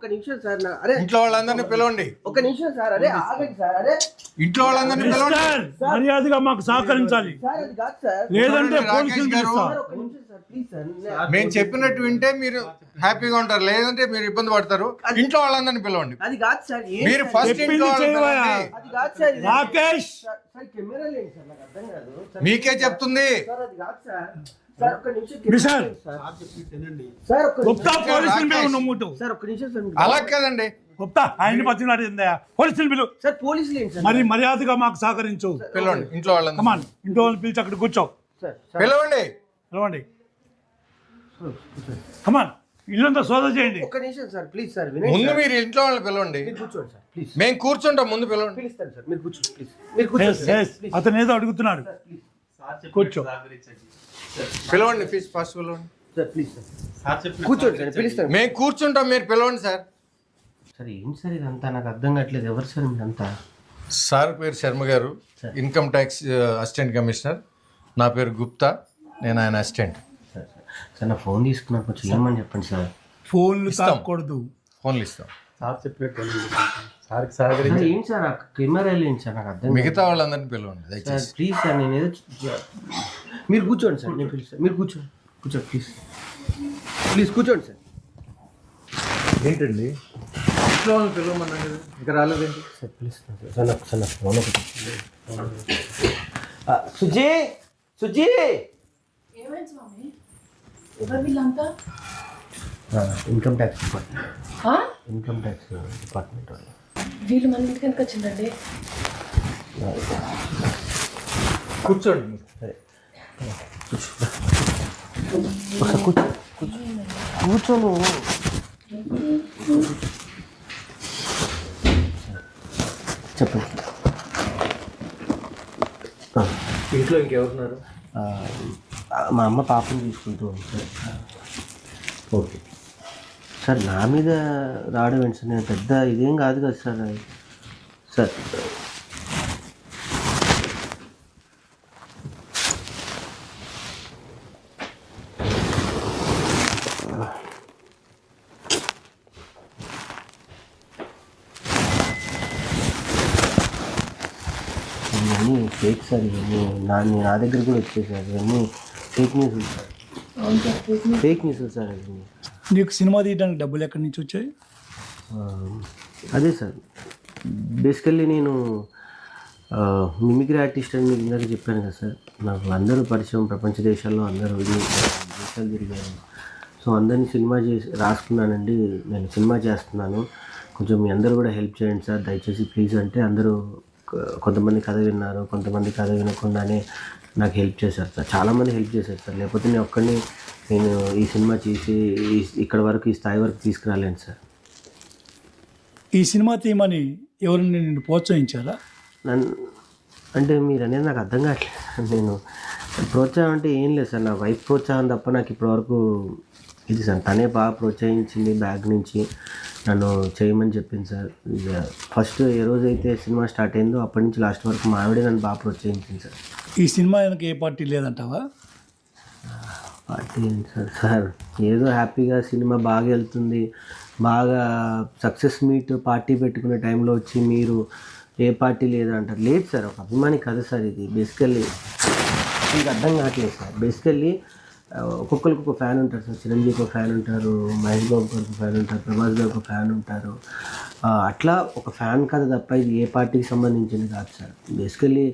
ఒక్క నిమిషం సార్ నా- అరే ఇంట్లో వాళ్ళందరినీ పిలవండి. ఒక్క నిమిషం సార్ అరే ఆగండి సార్ అరే. ఇంట్లో వాళ్ళందరినీ పిలవండి. మర్యాదగా మాకు సహకరించాలి. సార్ అది కాదు సార్. లేదంటే చూడండి, రాకేష్ పోలీసులు గారు. పిలుస్తా సార్ ఒక్క నిమిషం సార్ ప్లీజ్ సార్. నే- మేము చెప్పినట్టు వింటే మీరు హ్యాపీగా ఉంటారు లేదంటే మీరు ఇబ్బంది పడతారు. ఇంట్లో వాళ్ళందరినీ పిలవండి. అది కాదు సార్ మీరు? ఫస్ట్ ఇంట్లో. అది కాదు sir. Rakesh! Sir sir camera లేండి సార్? నాకు అర్థం కాదు. సార్ మీకే చెప్తుంది. సార్ అది కాదు సార్. గుప్తా అలా కదండి. ఆయన్ని పోలీసులు సార్ పోలీసులు సార్? మరి మర్యాదగా మాకు సహకరించు. పిలవండి ఇంట్లో కమాన్ ఇంట్లో వాళ్ళని పిలిచి అక్కడ కూర్చో. Sir sir. పిలవండి. పిలవండి. కమాన్ ఇల్లంతా సోదా చేయండి. ఒక్క నిమిషం సార్ ప్లీజ్ సార్ ముందు. మీరు ఇంట్లో వాళ్ళని పిలవండి. కూర్చోండి సార్ ప్లీజ్. మేము కూర్చుంటాం ముందు పిలవండి. పిలుస్తాను సార్ మీరు కూర్చోండి ప్లీజ్. మీరు కూర్చోండి అతను ఏదో అడుగుతున్నాడు. Sir please. కూర్చో. పిలవండి ఫీజ్ ఫస్ట్ పిలవండి. సార్ ప్లీజ్ సార్ కూర్చోండి సార్ పిలుస్తాను. మేము కూర్చుంటాం మీరు పిలవండి సార్ సార్ ఏంటి సార్ ఇదంతా? నాకు అర్థం కావట్లేదు. ఎవరు సార్ మీరంతా? సార్ పేరు శర్మ గారు. ఇన్కమ్ ట్యాక్స్ అసిస్టెంట్ కమిషనర్ నా పేరు గుప్తా. నేను ఆయన అసిస్టెంట్ సార్ సార్ సార్ నా ఫోన్ తీసుకున్నా కొంచెం ఏమని చెప్పండి సార్ ఫోన్లు ఇస్తాం. ఫోన్లు ఇస్తాం. సార్ చెప్పినట్టు సార్కి సహకరి సార్ ఏంటి సార్? ఆ కెమెరా ఏంటి సార్? నాకు అర్థం. మిగతా వాళ్ళందరినీ పిలవండి సార్ దయచేసి. ప్లీజ్ సార్ నేను ఏదో మీరు కూర్చోండి సార్ నేను పిలుస్తాను మీరు కూర్చోండి. కూర్చోండి ప్లీజ్ ప్లీజ్ కూర్చోండి సార్. ఏంటండి? ఇంట్లో వాళ్ళని పిలవమన్నాను కదా. ఇంకా రాలేదేంటి సార్ పిలుస్తాను సార్. సార్ నాకు సార్ నాకు ఫోన్ ఒకటి ఆ, సుజీ సుజీ! ఏమైంది స్వామి? ఎవరు వీళ్ళంతా? ఆ, ఇన్కమ్ ట్యాక్స్ డిపార్ట్మెంట్. ఆ? ఇన్కమ్ ట్యాక్స్ డిపార్ట్మెంట్ వాళ్ళు. వీళ్ళు మన ఇంటికి ఎందుకు వచ్చిందండి? కూర్చోండి. మీరు. సరే. ఒకసారి కూర్చో. కూర్చో. కూర్చో నువ్వు చెప్పండి. ఆ, ఇంట్లో ఇంకెవరున్నారు? మా అమ్మ పాపని తీసుకుంటూ ఉంది. Sir okay. సార్ నా మీద రావడం ఏంటి సార్? నేను పెద్ద ఇదేం కాదు కదా సార్. అది. సార్. ఇవన్నీ ఫేక్ సార్ ఇవన్నీ నా నా దగ్గర కూడా వచ్చాయి సార్. ఇవన్నీ fake news fake news sir ఇవన్నీ. నీకు సినిమా తీయడానికి డబ్బులు ఎక్కడి నుంచి వచ్చాయి? అదే సార్. బేసికల్లీ నేను మిమిక్రీ ఆర్టిస్ట్ అని మీకు ఇందాక చెప్పాను కదా సార్. నాకు అందరూ పరిచయం ప్రపంచ దేశాల్లో అందరూ దేశాలు తిరిగాను సో అందరినీ సినిమా చేసి రాసుకున్నానండి. నేను సినిమా చేస్తున్నాను. కొంచెం మీ అందరూ కూడా హెల్ప్ చేయండి సార్. దయచేసి ప్లీజ్ అంటే అందరూ కొంతమంది కథ విన్నారు కొంతమంది కథ వినకుండానే నాకు హెల్ప్ చేశారు సార్. చాలామంది హెల్ప్ చేశారు సార్. లేకపోతే నేను ఒక్కడిని నేను ఈ సినిమా చేసి ఈ- ఇక్కడ వరకు ఈ స్థాయి వరకు తీసుకురాలేను సార్. ఈ సినిమా తీయమని ఎవరిని నిన్ను ప్రోత్సహించారా నన్ను అంటే మీరు అనేది నాకు అర్థం కావట్లేదు నేను ప్రోత్సాహం అంటే ఏం లేదు సార్. నా వైఫ్ ప్రోత్సాహం తప్ప నాకు ఇప్పటివరకు ఇది సార్. తనే బాగా ప్రోత్సహించింది బ్యాగ్ నుంచి. నన్ను చేయమని చెప్పింది సార్. ఇక ఫస్ట్ ఏ రోజైతే సినిమా స్టార్ట్ అయిందో అప్పటి నుంచి లాస్ట్ వరకు మా ఆవిడే నన్ను బాగా ప్రోత్సహించింది సార్. ఈ సినిమా వెనక ఏ పార్టీ లేదంటావా? పార్టీ ఏంటి సార్? సార్ ఏదో హ్యాపీగా సినిమా బాగా వెళ్తుంది. బాగా సక్సెస్ మీట్ పార్టీ పెట్టుకునే టైంలో వచ్చి మీరు ఏ పార్టీ లేదా అంటారు. లేదు సార్ ఒక అభిమాని కథ సార్ ఇది. బేసికల్లీ మీకు అర్థం కావట్లేదు సార్. బేసికల్లీ ఒక్కొక్కరికి ఒక ఫ్యాన్ ఉంటారు సార్. చిరంజీవి ఒక ఫ్యాన్ ఉంటారు మహేష్ బాబు గారికి ఒక ఫ్యాన్ ఉంటారు ప్రభాస్ గారు ఒక ఫ్యాన్ ఉంటారు. అట్లా ఒక ఫ్యాన్ కథ తప్ప ఇది ఏ పార్టీకి సంబంధించింది కాదు సార్. బేసికల్లీ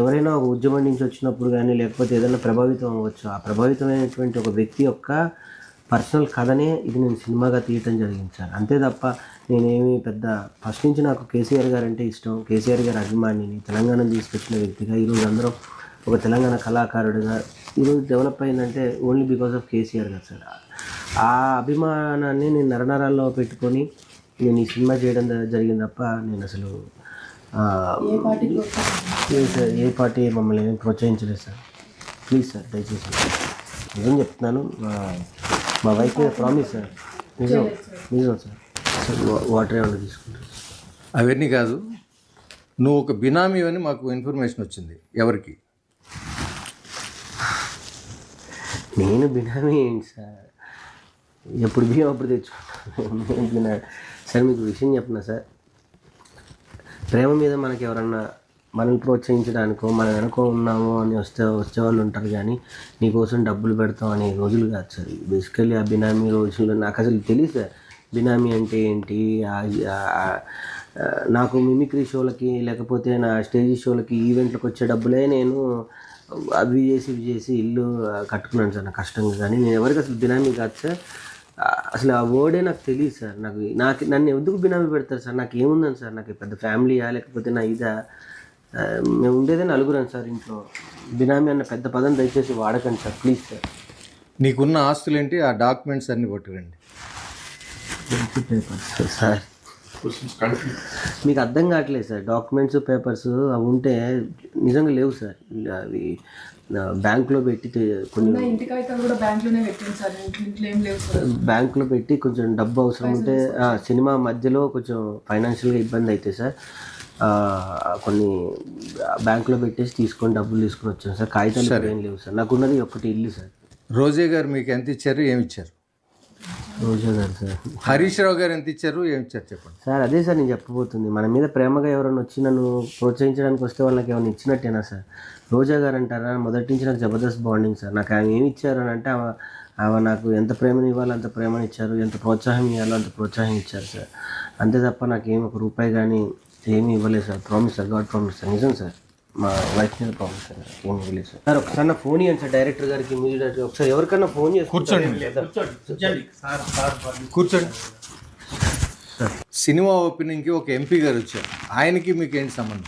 ఎవరైనా ఒక ఉద్యమం నుంచి వచ్చినప్పుడు కానీ లేకపోతే ఏదైనా ప్రభావితం అవ్వచ్చు. ఆ ప్రభావితమైనటువంటి ఒక వ్యక్తి యొక్క పర్సనల్ కథనే ఇది నేను సినిమాగా తీయటం జరిగింది సార్. అంతే తప్ప నేనేమి పెద్ద ఫస్ట్ నుంచి నాకు కేసీఆర్ గారు అంటే ఇష్టం. కేసీఆర్ గారు అభిమానిని తెలంగాణ తీసుకొచ్చిన వ్యక్తిగా ఈరోజు అందరం ఒక తెలంగాణ కళాకారుడిగా ఈరోజు డెవలప్ అయిందంటే ఓన్లీ బికాస్ ఆఫ్ కేసీఆర్ గారు సార్. ఆ అభిమానాన్ని నేను నరనరాల్లో పెట్టుకొని నేను ఈ సినిమా చేయడం జరిగింది తప్ప నేను అసలు సార్ ఏ పార్టీ మమ్మల్ని ఏం ప్రోత్సహించలేదు సార్. ప్లీజ్ సార్ దయచేసి. నిజం చెప్తున్నాను మా- మా వైఫ్ మీద ప్రామిస్ సార్. నిజం నిజం సార్. సార్ వాటర్ ఏమైనా తీసుకుంటారు? అవన్నీ కాదు నువ్వు ఒక బినామీ అని మాకు ఇన్ఫర్మేషన్ వచ్చింది ఎవరికి? నేను బినామీ ఏంటి సార్? ఎప్పుడు బియ్యం అప్పుడు తెచ్చుకుంటాను. నేను సార్ మీకు విషయం చెప్పనా సార్. ప్రేమ మీద మనకి ఎవరన్నా మనల్ని ప్రోత్సహించడానికో మనం వెనక ఉన్నాము అని వస్తే వచ్చేవాళ్ళు ఉంటారు కానీ నీకోసం డబ్బులు పెడతాం అనే రోజులు కాదు సార్. బేసికలీ ఆ బినామీ రోజుల్లో నాకు అసలు తెలియదు సార్. బినామీ అంటే ఏంటి? నాకు మిమిక్రీ షోలకి లేకపోతే నా స్టేజ్ షోలకి ఈవెంట్లకు వచ్చే డబ్బులే నేను అవి చేసి ఇవి చేసి ఇల్లు కట్టుకున్నాను సార్ నాకు కష్టంగా. కానీ నేను ఎవరికి అసలు బినామీ కాదు సార్. అసలు ఆ వర్డే నాకు తెలియదు సార్. నాకు నాకు నన్ను ఎందుకు బినామీ పెడతారు సార్? నాకు ఏముందని సార్? నాకు పెద్ద ఫ్యామిలీయా లేకపోతే నా ఇదా? మేము ఉండేదే నలుగురం సార్ ఇంట్లో. బినామీ అన్న పెద్ద పదం దయచేసి వాడకండి సార్ ప్లీజ్ సార్. నీకున్న ఆస్తులు ఏంటి ఆ డాక్యుమెంట్స్ అన్ని కొట్టురండి సార్ మీకు అర్థం కావట్లేదు సార్. డాక్యుమెంట్స్ పేపర్స్ అవి ఉంటే నిజంగా లేవు సార్. అవి బ్యాంక్లో పెట్టి కొన్ని బ్యాంక్లో పెట్టి కొంచెం డబ్బు అవసరం ఉంటే సినిమా మధ్యలో కొంచెం ఫైనాన్షియల్గా ఇబ్బంది అయితే సార్. ఆ, కొన్ని బ్యాంక్లో పెట్టేసి తీసుకొని డబ్బులు తీసుకొని వచ్చాను సార్. కాగితాలు ఏం లేవు సార్. నాకు ఉన్నది ఒకటి ఇల్లు సార్. రోజే గారు మీకు ఎంత ఇచ్చారు ఏమి ఇచ్చారు? హరీష్ రావు గారు ఎంత ఇచ్చారు? ఏమి ఇచ్చారు చెప్పండి. సార్ అదే సార్ నేను చెప్పబోతుంది. మన మీద ప్రేమగా ఎవరైనా వచ్చి నన్ను ప్రోత్సహించడానికి వస్తే వాళ్ళకి ఏమైనా ఇచ్చినట్టేనా సార్? రోజా గారు అంటారా? మొదటి నుంచి నాకు జబర్దస్త్ బాండింగ్ సార్. నాకు ఆమె ఏమి ఇచ్చారు అని అంటే ఆమె ఆమె నాకు ఎంత ప్రేమని ఇవ్వాలో అంత ప్రేమని ఇచ్చారు. ఎంత ప్రోత్సాహం ఇవ్వాలో అంత ప్రోత్సాహం ఇచ్చారు సార్. అంతే తప్ప నాకు ఏమి ఒక రూపాయి కానీ ఏమీ ఇవ్వలేదు sir. Promise sir. God promise sir. నిజం సార్. మా వైఫ్ మీద ప్రామిస్ సార్ ఇవ్వలేదు సార్ సార్ ఒకసారి నా ఫోన్ ఇవ్వండి సార్ డైరెక్టర్ గారికి మ్యూజిక్ డైరెక్టర్ ఒకసారి ఎవరికన్నా ఫోన్ చేసి కూర్చోండి. కూర్చోండి. సినిమా ఓపెనింగ్కి ఒక ఎంపీ గారు వచ్చారు. ఆయనకి మీకు ఏంటి సంబంధం?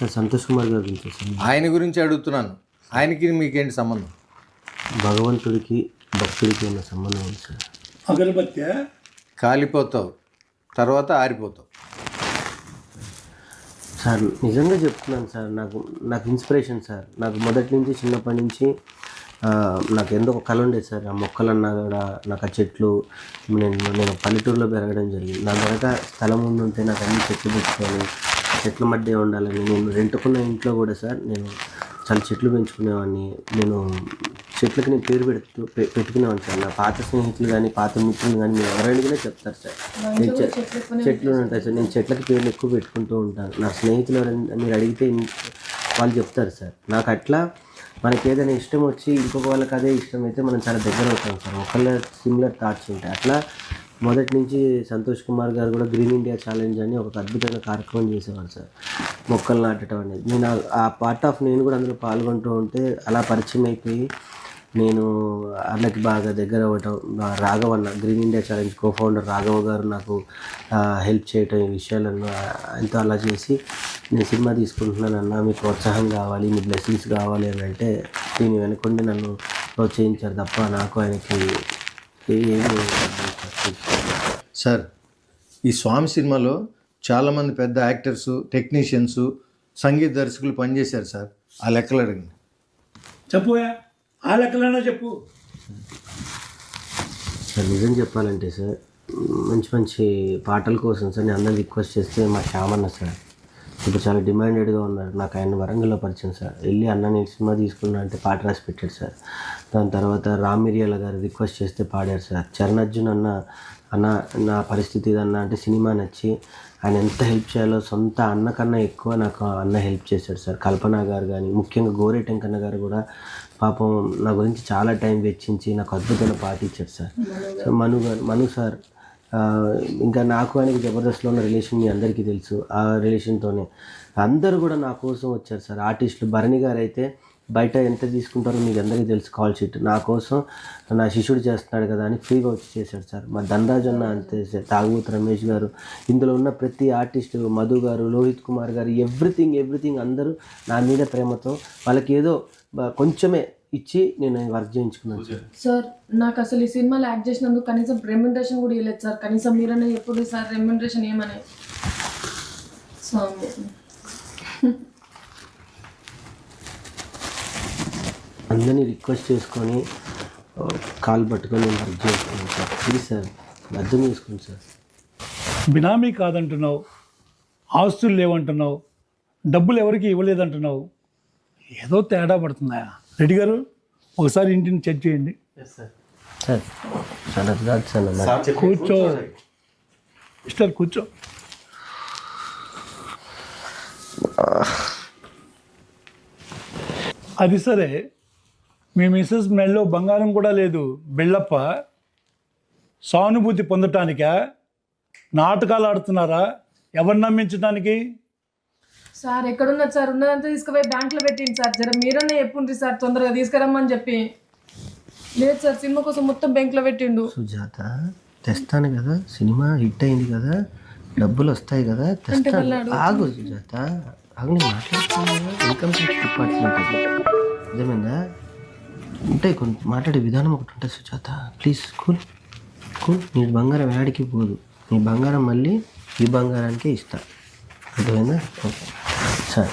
సార్ సంతోష్ కుమార్ గారి గురించి సార్. ఆయన గురించి అడుగుతున్నాను. ఆయనకి మీకేంటి సంబంధం? భగవంతుడికి భక్తుడికి ఉన్న సంబంధం ఉంది సార్? అగరబత్తి కాలిపోతావు. తర్వాత ఆరిపోతావు. సార్ నిజంగా చెప్తున్నాను సార్ నాకు నాకు ఇన్స్పిరేషన్ సార్ నాకు మొదటి నుంచి చిన్నప్పటి నుంచి నాకు ఎందుకు కళ ఉండేది సార్ ఆ మొక్కలన్నా కూడా నాకు ఆ చెట్లు నేను నేను పల్లెటూరులో పెరగడం జరిగింది నా వెనక స్థలం ఉంటే నాకు అన్ని చెట్లు పెట్టుకొని చెట్ల మధ్య ఉండాలని నేను రెంటుకున్న ఇంట్లో కూడా సార్ నేను చాలా చెట్లు పెంచుకునేవాడిని నేను చెట్లకి నేను పేరు పెడుతూ పె- పెట్టుకునేవాడిని సార్. నా పాత స్నేహితులు కానీ పాత మిత్రులు కానీ మీరు ఎవరైనా కూడా చెప్తారు సార్. నేను చెట్లు ఉంటాయి. సార్. నేను చెట్లకి పేర్లు ఎక్కువ పెట్టుకుంటూ ఉంటాను. నా స్నేహితులు ఎవరైనా మీరు అడిగితే వాళ్ళు చెప్తారు సార్. నాకు అట్లా మనకి ఏదైనా ఇష్టం వచ్చి ఇంకొక వాళ్ళకి అదే ఇష్టం అయితే మనం చాలా దగ్గర అవుతాం సార్. ఒకళ్ళ సిమిలర్ థాట్స్ ఉంటాయి. అట్లా మొదటి నుంచి సంతోష్ కుమార్ గారు కూడా గ్రీన్ ఇండియా ఛాలెంజ్ అని ఒక అద్భుతమైన కార్యక్రమం చేసేవారు సార్. మొక్కలు నాటడం అనేది. నేను ఆ పార్ట్ ఆఫ్ నేను కూడా అందులో పాల్గొంటూ ఉంటే అలా పరిచయం అయిపోయి నేను అన్నకి బాగా దగ్గర అవ్వటం ఆ రాఘవ్ అన్న green India challenge co founder Raghava గారు నాకు హెల్ప్ చేయటం ఈ విషయాలను ఆయనతో అలా చేసి నేను సినిమా తీసుకుంటున్నాను అన్న మీ ప్రోత్సాహం కావాలి మీ బ్లెస్సింగ్స్ కావాలి అని అంటే దీని వెనకుండి నన్ను ప్రోత్సహించారు తప్ప నాకు ఆయనకి ఏమీ సార్ ఈ స్వామి సినిమాలో చాలామంది పెద్ద యాక్టర్స్ టెక్నీషియన్స్ సంగీత దర్శకులు పనిచేశారు సార్. ఆ లెక్కలు అడగండి. చెప్పుయా ఆ లెక్కలైనా చెప్పు. సార్ నిజం చెప్పాలంటే సార్ మంచి మంచి పాటల కోసం సార్ నేను అందరు రిక్వెస్ట్ చేస్తే మా శ్యామన్న సార్ ఇప్పుడు చాలా డిమాండెడ్గా ఉన్నారు. నాకు ఆయన వరంగల్లో పరిచయం సార్. వెళ్ళి అన్న నేను సినిమా తీసుకున్నా అంటే పాట రాసి పెట్టాడు సార్. దాని తర్వాత రామ్ గారు రిక్వెస్ట్ చేస్తే పాడారు సార్. చరణ్ అర్జున్ అన్న అన్న నా పరిస్థితి అన్న అంటే సినిమా నచ్చి ఆయన ఎంత హెల్ప్ చేయాలో సొంత అన్న కన్నా ఎక్కువ నాకు అన్న హెల్ప్ చేశాడు సార్. కల్పన గారు కానీ ముఖ్యంగా గోరే టెంకన్న గారు కూడా పాపం నా గురించి చాలా టైం వెచ్చించి నాకు అద్భుతమైన పాట సార్. సో మను గారు మను సార్ ఇంకా నాకు ఆయనకి జబర్దస్త్లో ఉన్న రిలేషన్ మీ అందరికీ తెలుసు. ఆ రిలేషన్తోనే అందరూ కూడా నా కోసం వచ్చారు సార్. ఆర్టిస్టులు భరణి గారు అయితే బయట ఎంత తీసుకుంటారో మీకు అందరికీ తెలుసు కాల్ షీట్. నా కోసం నా శిష్యుడు చేస్తున్నాడు కదా అని ఫ్రీగా వచ్చి చేశాడు సార్. మా ధనరాజ్ అన్న అంతే సార్. తాగుబోతు రమేష్ గారు ఇందులో ఉన్న ప్రతి ఆర్టిస్టు మధు గారు లోహిత్ కుమార్ గారు ఎవ్రీథింగ్ ఎవ్రీథింగ్ అందరూ నా మీద ప్రేమతో వాళ్ళకి ఏదో కొంచెమే ఇచ్చి నేను వర్క్ చేయించుకున్నాను సార్. సార్ నాకు అసలు ఈ సినిమాలో యాక్ట్ చేసినందుకు కనీసం రెమ్యునరేషన్ కూడా ఇవ్వలేదు సార్. కనీసం మీరనే ఎప్పుడు సార్ రెమ్యునరేషన్ ఏమని స్వామి. అందరినీ రిక్వెస్ట్ చేసుకొని కాలు పట్టుకొని వర్క్ చేసుకున్నాను సార్. ప్లీజ్ సార్ అర్థం చేసుకోండి సార్. బినామీ కాదంటున్నావు ఆస్తులు లేవంటున్నావు డబ్బులు ఎవరికి ఇవ్వలేదంటున్నావు. ఏదో తేడా పడుతుందా? రెడ్డి గారు ఒకసారి ఇంటిని చెక్ చేయండి. Sir sir. కూర్చో. మిస్టర్ కూర్చో. అది సరే మీ మిస్సెస్ మెళ్ళలో బంగారం కూడా లేదు. బిళ్ళప్ప సానుభూతి పొందటానికా? నాటకాలు ఆడుతున్నారా? ఎవరు నమ్మించడానికి సార్ ఎక్కడున్నది సార్? ఉన్నదంతా తీసుకుపోయి బ్యాంక్లో పెట్టింది సార్. జర మీరన్నా చెప్పుండ్రి సార్ తొందరగా తీసుకురమ్మని చెప్పి. లేదు సార్ సినిమా కోసం మొత్తం బ్యాంక్లో పెట్టిండు. సుజాత తెస్తాను కదా. సినిమా హిట్ అయింది కదా. డబ్బులు వస్తాయి కదా. తెస్తాను. ఆగు సుజాత. ఆగు నేను మాట్లాడుతున్నాను. ఇన్కమ్ ట్యాక్స్ డిపార్ట్మెంట్ అది. నిజమేందా ఉంటాయి కొన్ని మాట్లాడే విధానం ఒకటి ఉంటుంది సుజాత. ప్లీజ్ కూల్ కూల్ నీ బంగారం యాడికి పోదు. నీ బంగారం మళ్ళీ ఈ బంగారానికే ఇస్తా. అర్థమైందా? Okay sir.